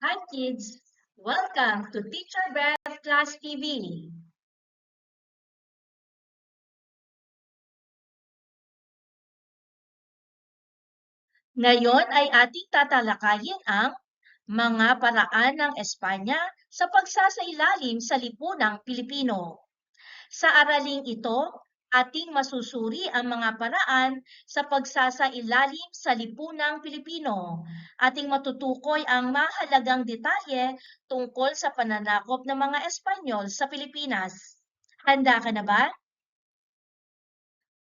Hi kids! Welcome to Teacher Beth Class TV. Ngayon ay ating tatalakayin ang mga paraan ng Espanya sa pagsasailalim sa lipunang Pilipino. Sa araling ito, ating masusuri ang mga paraan sa pagsasailalim sa lipunang Pilipino. Ating matutukoy ang mahalagang detalye tungkol sa pananakop ng mga Espanyol sa Pilipinas. Handa ka na ba?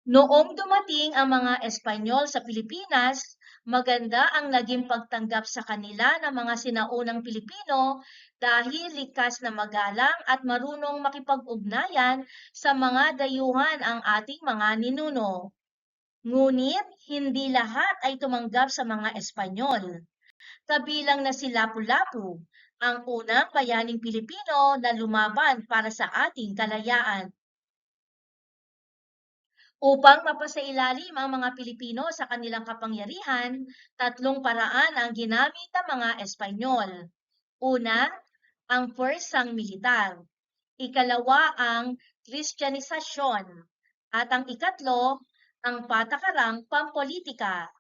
Noong dumating ang mga Espanyol sa Pilipinas, maganda ang naging pagtanggap sa kanila ng mga sinaunang Pilipino dahil likas na magalang at marunong makipag-ugnayan sa mga dayuhan ang ating mga ninuno. Ngunit hindi lahat ay tumanggap sa mga Espanyol. Kabilang na si Lapu-Lapu, ang unang bayaning Pilipino na lumaban para sa ating kalayaan. Upang mapasailalim ang mga Pilipino sa kanilang kapangyarihan, tatlong paraan ang ginamit ng mga Espanyol. Una, ang puwersang militar. Ikalawa, ang Kristyanisasyon. At ang ikatlo, ang patakarang pampolitika.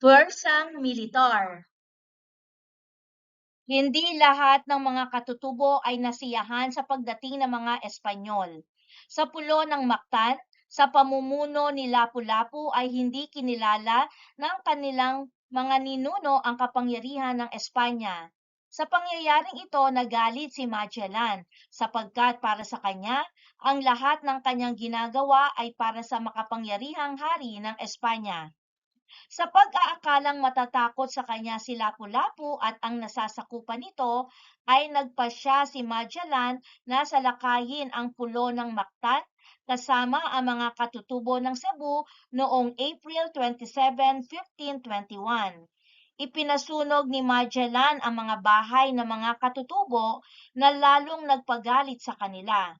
Puwersang militar. Hindi lahat ng mga katutubo ay nasiyahan sa pagdating ng mga Espanyol. Sa pulo ng Mactan, sa pamumuno ni Lapu-Lapu ay hindi kinilala ng kanilang mga ninuno ang kapangyarihan ng Espanya. Sa pangyayaring ito, nagalit si Magellan sapagkat para sa kanya, ang lahat ng kanyang ginagawa ay para sa makapangyarihang hari ng Espanya. Sa pag-aakalang matatakot sa kanya si Lapu-Lapu at ang nasasakupan nito, ay nagpasya si Magellan na salakayin ang pulo ng Mactan kasama ang mga katutubo ng Cebu noong April 27, 1521. Ipinasunog ni Magellan ang mga bahay ng mga katutubo na lalong nagpagalit sa kanila.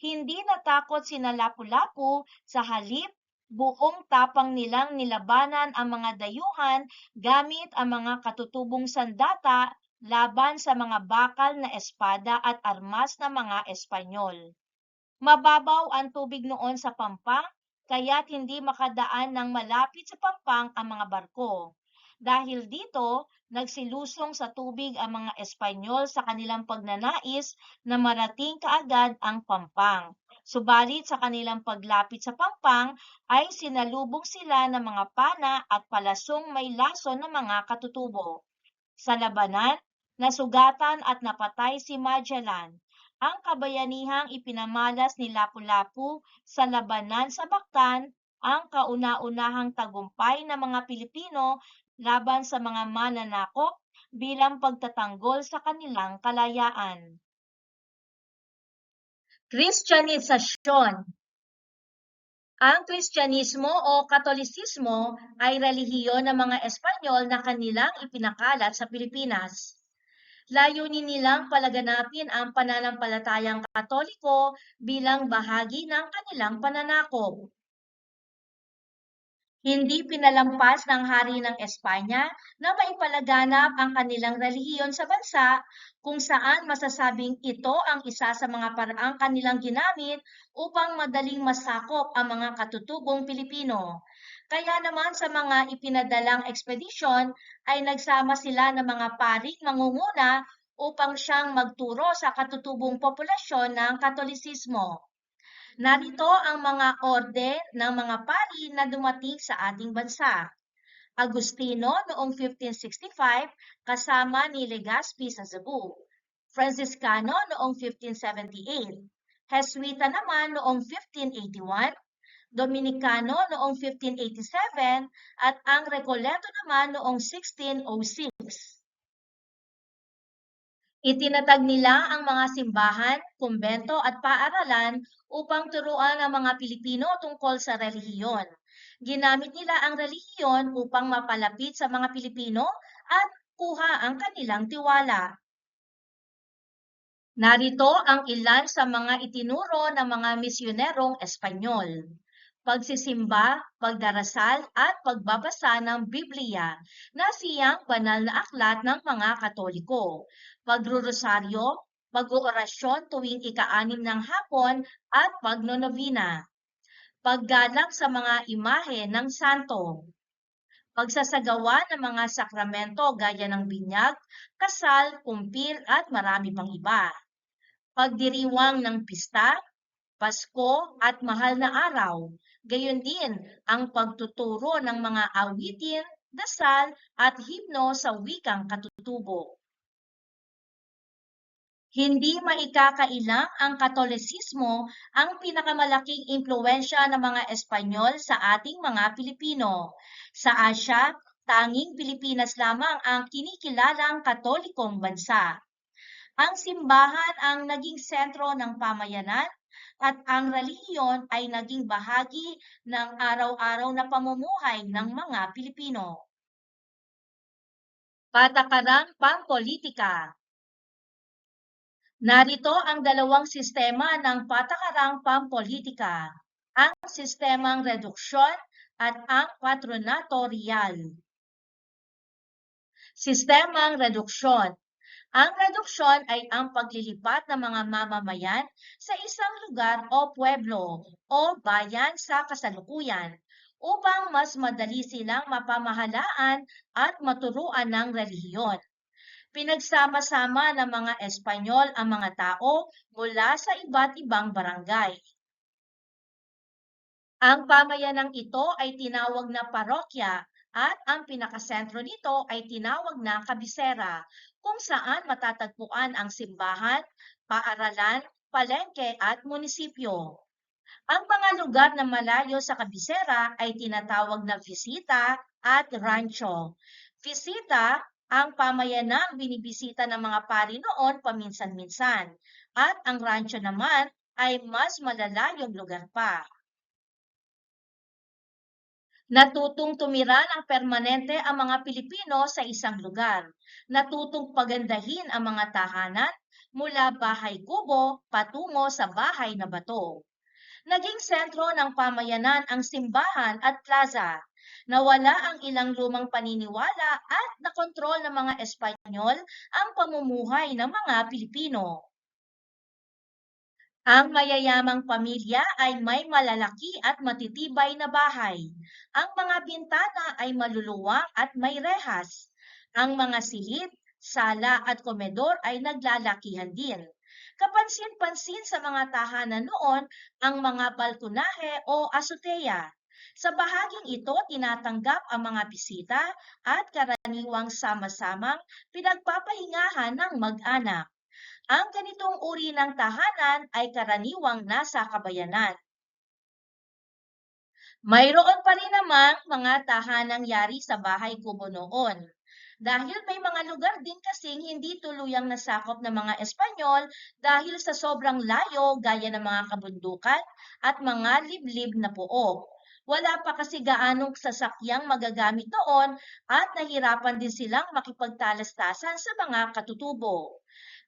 Hindi natakot si Lapu-Lapu sa halip buong tapang nilang nilabanan ang mga dayuhan gamit ang mga katutubong sandata laban sa mga bakal na espada at armas ng mga Espanyol. Mababaw ang tubig noon sa Pampang, kaya't hindi makadaan ng malapit sa Pampang ang mga barko. Dahil dito, nagsilusong sa tubig ang mga Espanyol sa kanilang pagnanais na marating kaagad ang Pampang. Subalit sa kanilang paglapit sa Pampang ay sinalubong sila ng mga pana at palasong may laso ng mga katutubo. Sa labanan, nasugatan at napatay si Magellan. Ang kabayanihang ipinamalas ni Lapu-Lapu sa labanan sa Mactan ang kauna-unahang tagumpay ng mga Pilipino laban sa mga mananakop bilang pagtatanggol sa kanilang kalayaan. Kristyanisasyon Ang Kristyanismo o Katolisismo ay relihiyon ng mga Espanyol na kanilang ipinakalat sa Pilipinas. Layunin nilang palaganapin ang pananampalatayang Katoliko bilang bahagi ng kanilang pananakop. Hindi pinalampas ng hari ng Espanya na maipalaganap ang kanilang relihiyon sa bansa kung saan masasabing ito ang isa sa mga paraang kanilang ginamit upang madaling masakop ang mga katutubong Pilipino. Kaya naman sa mga ipinadalang ekspedisyon ay nagsama sila ng mga paring mangunguna upang siyang magturo sa katutubong populasyon ng Katolisismo. Narito ang mga orde ng mga pari na dumating sa ating bansa. Agustino noong 1565 kasama ni Legazpi sa Cebu. Franciscano noong 1578. Jesuita naman noong 1581. Dominicano noong 1587 at ang Recoleto naman noong 1606. Itinatag nila ang mga simbahan, kumbento at paaralan upang turuan ang mga Pilipino tungkol sa relihiyon. Ginamit nila ang relihiyon upang mapalapit sa mga Pilipino at kuha ang kanilang tiwala. Narito ang ilan sa mga itinuro ng mga misyonerong Espanyol. Pagsisimba, pagdarasal at pagbabasa ng Biblia na siyang banal na aklat ng mga Katoliko, pagrurosaryo, pag-oorasyon tuwing ika-anim ng hapon at pagnonovina, paggalang sa mga imahe ng santo, pagsasagawa ng mga sakramento gaya ng binyag, kasal, kumpir at marami pang iba, pagdiriwang ng pista, Pasko at mahal na araw, gayon din ang pagtuturo ng mga awitin, dasal at himno sa wikang katutubo. Hindi maikakailang ang Katolisismo ang pinakamalaking impluensya ng mga Espanyol sa ating mga Pilipino. Sa Asya, tanging Pilipinas lamang ang kinikilalang katolikong bansa. Ang simbahan ang naging sentro ng pamayanan at ang relihiyon ay naging bahagi ng araw-araw na pamumuhay ng mga Pilipino. Patakarang pampolitika Narito ang dalawang sistema ng patakarang pampolitika, ang sistemang reduksyon at ang patronato real. Sistemang reduksyon ang reduksyon ay ang paglilipat ng mga mamamayan sa isang lugar o pueblo o bayan sa kasalukuyan upang mas madali silang mapamahalaan at maturuan ng relihiyon. Pinagsama-sama ng mga Espanyol ang mga tao mula sa iba't ibang barangay. Ang pamayanang ito ay tinawag na parokya at ang pinakasentro nito ay tinawag na kabisera kung saan matatagpuan ang simbahan, paaralan, palengke at munisipyo. Ang mga lugar na malayo sa kabisera ay tinatawag na visita at rancho. Visita ang pamayanang binibisita ng mga pari noon paminsan-minsan at ang rancho naman ay mas malalayong lugar pa. Natutong tumira ng permanente ang mga Pilipino sa isang lugar. Natutong pagandahin ang mga tahanan mula bahay kubo patungo sa bahay na bato. Naging sentro ng pamayanan ang simbahan at plaza. Nawala ang ilang lumang paniniwala at nakontrol ng mga Espanyol ang pamumuhay ng mga Pilipino. Ang mayayamang pamilya ay may malalaki at matitibay na bahay. Ang mga bintana ay maluluwang at may rehas. Ang mga silid, sala at komedor ay naglalakihan din. Kapansin-pansin sa mga tahanan noon ang mga balkonahe o azotea. Sa bahaging ito, tinatanggap ang mga bisita at karaniwang sama-samang pinagpapahingahan ng mag-anak. Ang ganitong uri ng tahanan ay karaniwang nasa kabayanan. Mayroon pa rin namang mga tahanang yari sa bahay kubo noon. Dahil may mga lugar din kasing hindi tuluyang nasakop ng mga Espanyol dahil sa sobrang layo gaya ng mga kabundukan at mga liblib na pook. Wala pa kasi gaanong sasakyang magagamit noon at nahirapan din silang makipagtalastasan sa mga katutubo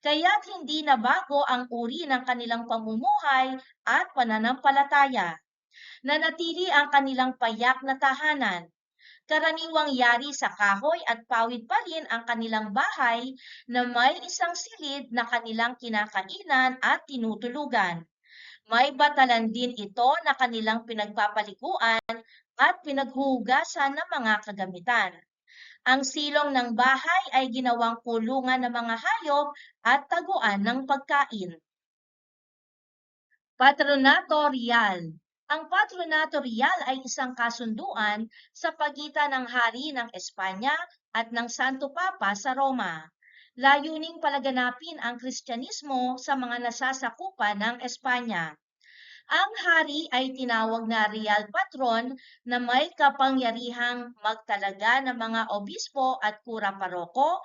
kaya't hindi nabago ang uri ng kanilang pamumuhay at pananampalataya. Nanatili ang kanilang payak na tahanan. Karaniwang yari sa kahoy at pawid pa rin ang kanilang bahay na may isang silid na kanilang kinakainan at tinutulugan. May batalan din ito na kanilang pinagpapalikuan at pinaghuhugasan ng mga kagamitan. Ang silong ng bahay ay ginawang kulungan ng mga hayop at taguan ng pagkain. Patronato Real Ang Patronato Real ay isang kasunduan sa pagitan ng hari ng Espanya at ng Santo Papa sa Roma. Layuning palaganapin ang Kristyanismo sa mga nasasakupan ng Espanya. Ang hari ay tinawag na real patron na may kapangyarihang magtalaga ng mga obispo at kura paroko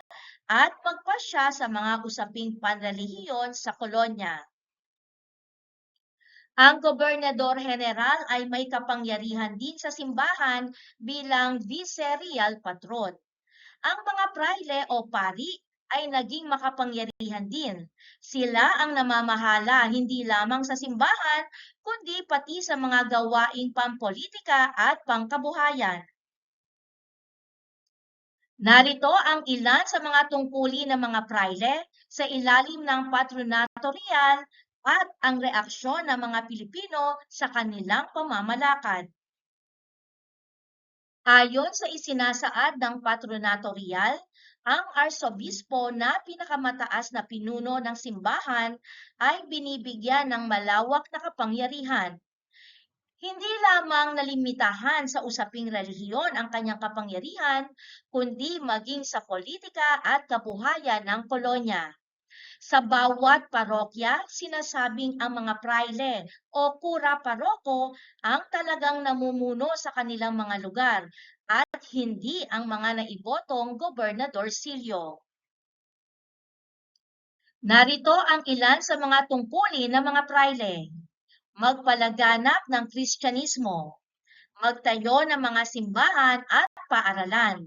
at magpasya sa mga usaping panrelihiyon sa kolonya. Ang gobernador general ay may kapangyarihan din sa simbahan bilang vice-real patron. Ang mga praile o pari ay naging makapangyarihan din. Sila ang namamahala hindi lamang sa simbahan, kundi pati sa mga gawaing pampolitika at pangkabuhayan. Narito ang ilan sa mga tungkulin ng mga praile sa ilalim ng Patronato Real at ang reaksyon ng mga Pilipino sa kanilang pamamalakad. Ayon sa isinasaad ng Patronato Real, ang arsobispo na pinakamataas na pinuno ng simbahan ay binibigyan ng malawak na kapangyarihan hindi lamang nalimitahan sa usaping relihiyon ang kanyang kapangyarihan, kundi maging sa politika at kabuhayan ng kolonya. Sa bawat parokya, sinasabing ang mga praile o kura paroko ang talagang namumuno sa kanilang mga lugar at hindi ang mga naibotong gobernador silyo. Narito ang ilan sa mga tungkulin ng mga praile magpalaganap ng Kristyanismo, magtayo ng mga simbahan at paaralan,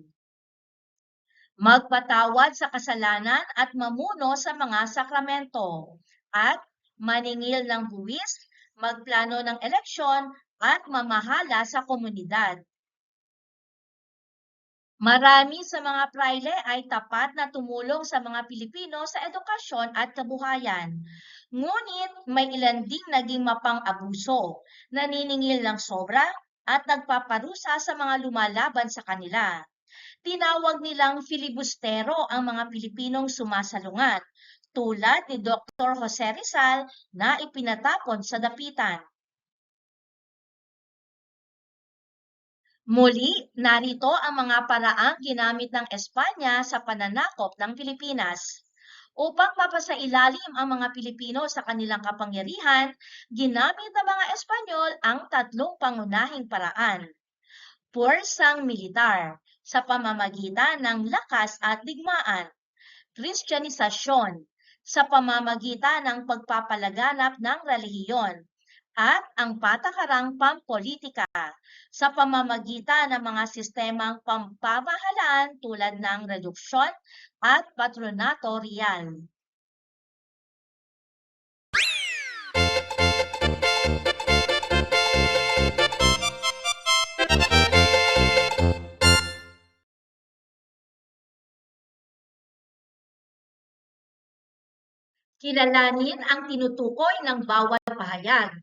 magpatawad sa kasalanan at mamuno sa mga sakramento, at maningil ng buwis, magplano ng eleksyon at mamahala sa komunidad. Marami sa mga praile ay tapat na tumulong sa mga Pilipino sa edukasyon at kabuhayan. Ngunit may ilan ding naging mapang-abuso, naniningil ng sobra at nagpaparusa sa mga lumalaban sa kanila. Tinawag nilang filibustero ang mga Pilipinong sumasalungat, tulad ni Dr. Jose Rizal na ipinatapon sa dapitan. Muli, narito ang mga paraang ginamit ng Espanya sa pananakop ng Pilipinas. Upang mapasailalim ang mga Pilipino sa kanilang kapangyarihan, ginamit ng mga Espanyol ang tatlong pangunahing paraan. Puwersang militar sa pamamagitan ng lakas at digmaan. Kristyanisasyon sa pamamagitan ng pagpapalaganap ng relihiyon at ang patakarang pampolitika sa pamamagitan ng mga sistemang pampamahalaan tulad ng reduksyon at patronato Kilalanin ang tinutukoy ng bawat pahayag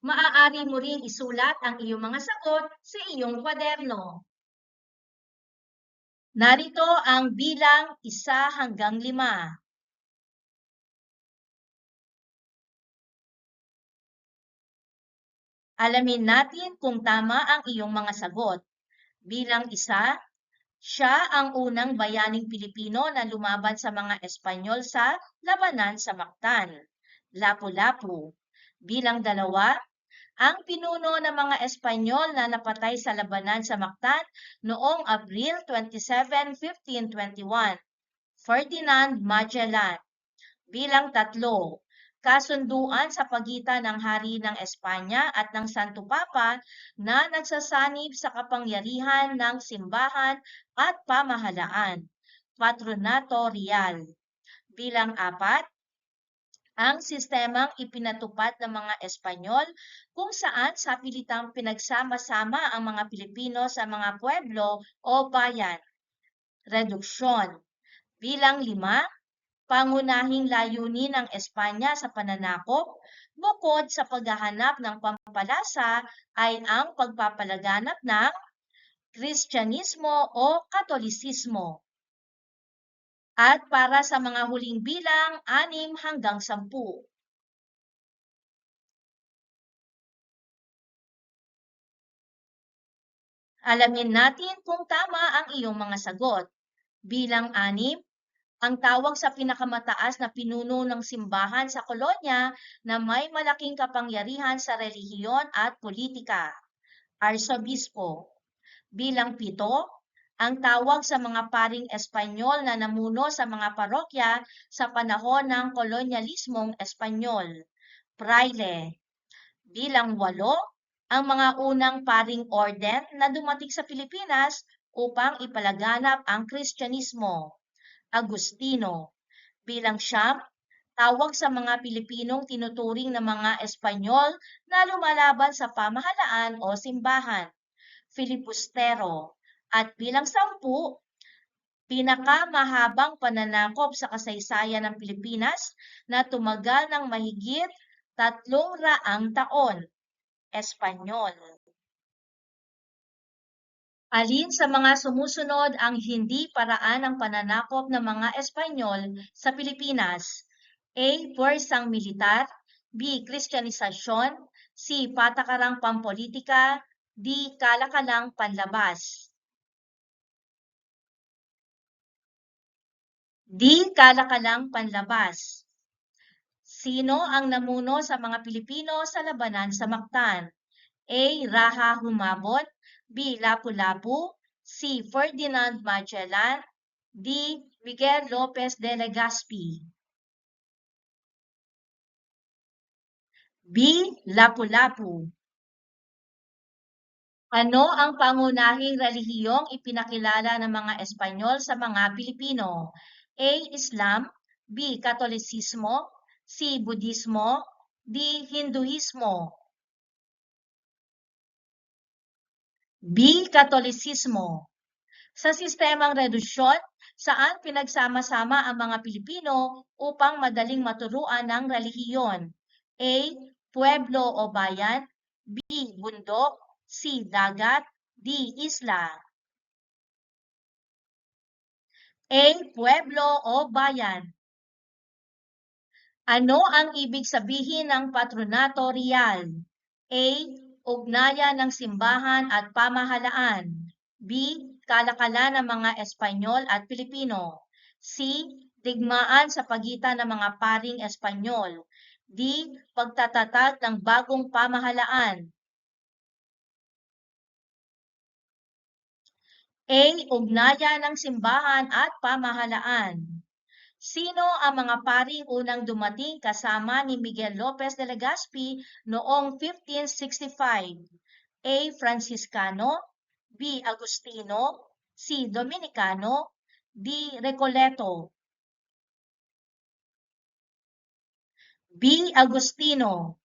maaari mo ring isulat ang iyong mga sagot sa iyong kwaderno. Narito ang bilang isa hanggang lima. Alamin natin kung tama ang iyong mga sagot. Bilang isa, siya ang unang bayaning Pilipino na lumaban sa mga Espanyol sa labanan sa Mactan, Lapu-Lapu. Bilang dalawa, ang pinuno ng mga Espanyol na napatay sa labanan sa Mactan noong Abril 27, 1521, Ferdinand Magellan. Bilang tatlo, kasunduan sa pagitan ng Hari ng Espanya at ng Santo Papa na nagsasanib sa kapangyarihan ng simbahan at pamahalaan, Patronato Real. Bilang apat, ang sistemang ipinatupad ng mga Espanyol kung saan sa pilitang pinagsama-sama ang mga Pilipino sa mga pueblo o bayan. Reduksyon. Bilang lima, pangunahing layunin ng Espanya sa pananakop, bukod sa paghahanap ng pampalasa ay ang pagpapalaganap ng Kristyanismo o Katolisismo at para sa mga huling bilang 6 hanggang 10. Alamin natin kung tama ang iyong mga sagot. Bilang 6, ang tawag sa pinakamataas na pinuno ng simbahan sa kolonya na may malaking kapangyarihan sa relihiyon at politika, Arsobispo. Bilang 7, ang tawag sa mga paring Espanyol na namuno sa mga parokya sa panahon ng kolonyalismong Espanyol, Praile. Bilang walo, ang mga unang paring orden na dumating sa Pilipinas upang ipalaganap ang Kristyanismo, Agustino. Bilang siyam, tawag sa mga Pilipinong tinuturing ng mga Espanyol na lumalaban sa pamahalaan o simbahan. Filibustero. At bilang sampu, pinakamahabang pananakop sa kasaysayan ng Pilipinas na tumagal ng mahigit tatlong raang taon. Espanyol. Alin sa mga sumusunod ang hindi paraan ng pananakop ng mga Espanyol sa Pilipinas? A. Puwersang militar B. Kristyanisasyon C. Patakarang pampolitika D. Kalakalang panlabas D. Kalakalang panlabas Sino ang namuno sa mga Pilipino sa labanan sa Mactan? A. Raha Humabot B. Lapu-Lapu C. Ferdinand Magellan D. Miguel Lopez de Legazpi B. Lapu-Lapu Ano ang pangunahing relihiyong ipinakilala ng mga Espanyol sa mga Pilipino? A. Islam B. Katolisismo C. Budismo D. Hinduismo B. Katolisismo. Sa sistemang redusyon, saan pinagsama-sama ang mga Pilipino upang madaling maturuan ng relihiyon? A. Pueblo o bayan B. Bundok C. Dagat D. Isla A. Pueblo o bayan Ano ang ibig sabihin ng patronato real? A ugnayan ng simbahan at pamahalaan. B. Kalakalan ng mga Espanyol at Pilipino. C. Digmaan sa pagitan ng mga paring Espanyol. D. Pagtatatag ng bagong pamahalaan. A. Ugnayan ng simbahan at pamahalaan. Sino ang mga paring unang dumating kasama ni Miguel Lopez de Legazpi noong 1565? A. Franciscano B. Agustino C. Dominicano D. Recoleto B. Agustino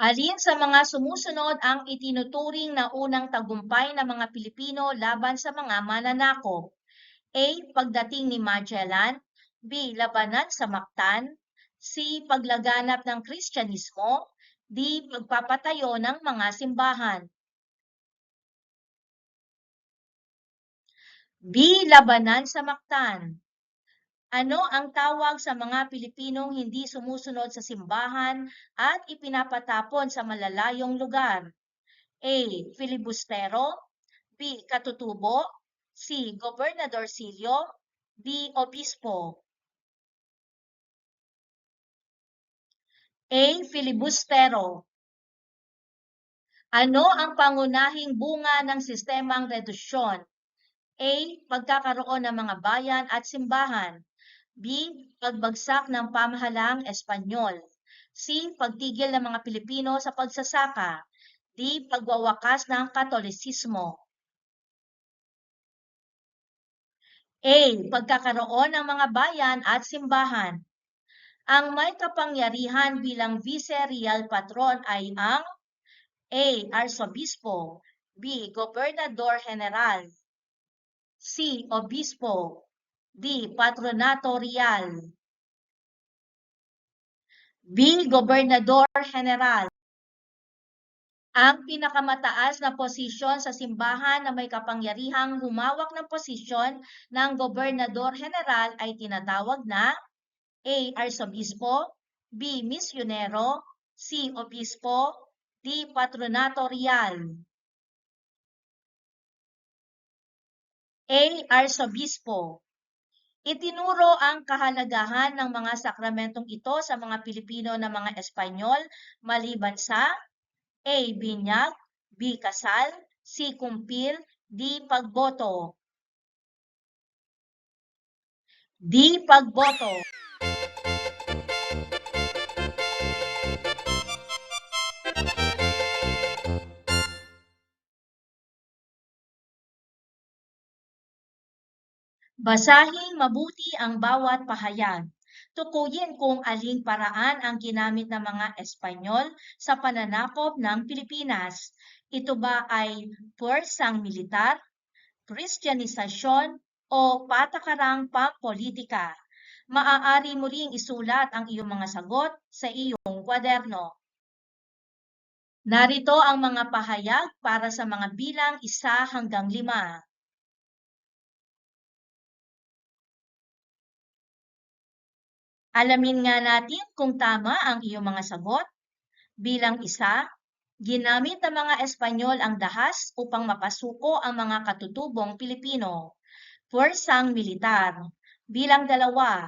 Alin sa mga sumusunod ang itinuturing na unang tagumpay ng mga Pilipino laban sa mga mananakop? A. Pagdating ni Magellan B. Labanan sa Mactan C. Paglaganap ng Kristyanismo D. Pagpapatayo ng mga simbahan B. Labanan sa Mactan Ano ang tawag sa mga Pilipinong hindi sumusunod sa simbahan at ipinapatapon sa malalayong lugar? A. Filibustero B. Katutubo C. Gobernadorcillo D. Obispo A. Filibustero Ano ang pangunahing bunga ng sistemang redusyon? A. Pagkakaroon ng mga bayan at simbahan. B. Pagbagsak ng pamahalaang Espanyol. C. Pagtigil ng mga Pilipino sa pagsasaka. D. Pagwawakas ng Katolisismo. A. Pagkakaroon ng mga bayan at simbahan. Ang may kapangyarihan bilang vice-real patron ay ang A. Arsobispo B. Gobernador General C. Obispo D. Patronato Real B. Gobernador General ang pinakamataas na posisyon sa simbahan na may kapangyarihang humawak ng posisyon ng gobernador general ay tinatawag na A. Arsobispo B. Misyonero C. Obispo D. Patronato Real A. Arsobispo Itinuro ang kahalagahan ng mga sakramentong ito sa mga Pilipino na mga Espanyol maliban sa A. Binyag B. Kasal C. Kumpil D. Pagboto D. Pagboto Basahin mabuti ang bawat pahayag. Tukuyin kung aling paraan ang ginamit ng mga Espanyol sa pananakop ng Pilipinas. Ito ba ay puwersang militar, kristyanisasyon, o patakarang pampolitika? Maaari mo ring isulat ang iyong mga sagot sa iyong kwaderno. Narito ang mga pahayag para sa mga bilang isa hanggang lima. Alamin nga natin kung tama ang iyong mga sagot. Bilang isa, ginamit ng mga Espanyol ang dahas upang mapasuko ang mga katutubong Pilipino. Puwersang militar. Bilang dalawa,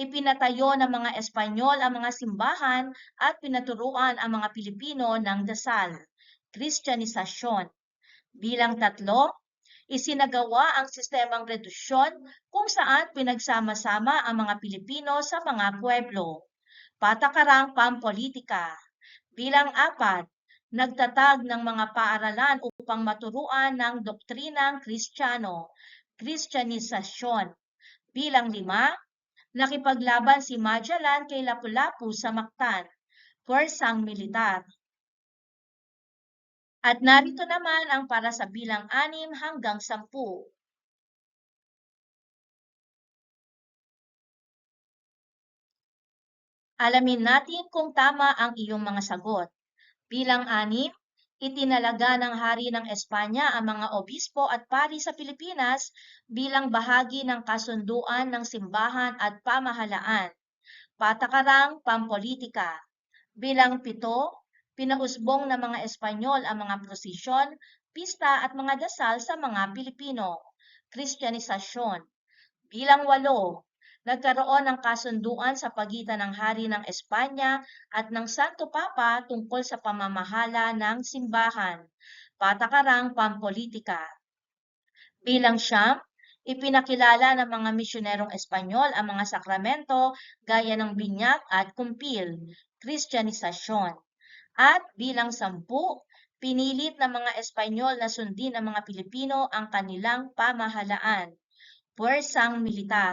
ipinatayo ng mga Espanyol ang mga simbahan at pinaturuan ang mga Pilipino ng dasal. Kristyanisasyon. Bilang tatlo, isinagawa ang sistemang redusyon kung saan pinagsama-sama ang mga Pilipino sa mga pueblo. Patakarang pampolitika. Bilang apat, nagtatag ng mga paaralan upang maturuan ng doktrinang Kristiyano, Kristyanisasyon. Bilang lima, nakipaglaban si Magellan kay Lapu-Lapu sa Mactan, puwersang militar. At narito naman ang para sa bilang 6 hanggang 10. Alamin natin kung tama ang iyong mga sagot. Bilang 6, itinalaga ng Hari ng Espanya ang mga obispo at pari sa Pilipinas bilang bahagi ng kasunduan ng simbahan at pamahalaan. Patakarang pampolitika. Bilang 7, Pinahusbong ng mga Espanyol ang mga prosesyon, pista at mga dasal sa mga Pilipino. Kristyanisasyon Bilang walo, nagkaroon ng kasunduan sa pagitan ng Hari ng Espanya at ng Santo Papa tungkol sa pamamahala ng simbahan, patakarang pampolitika. Bilang siyam, ipinakilala ng mga misyonerong Espanyol ang mga sakramento gaya ng binyag at kumpil, Kristyanisasyon. At bilang sampu, pinilit ng mga Espanyol na sundin ng mga Pilipino ang kanilang pamahalaan, puwersang militar.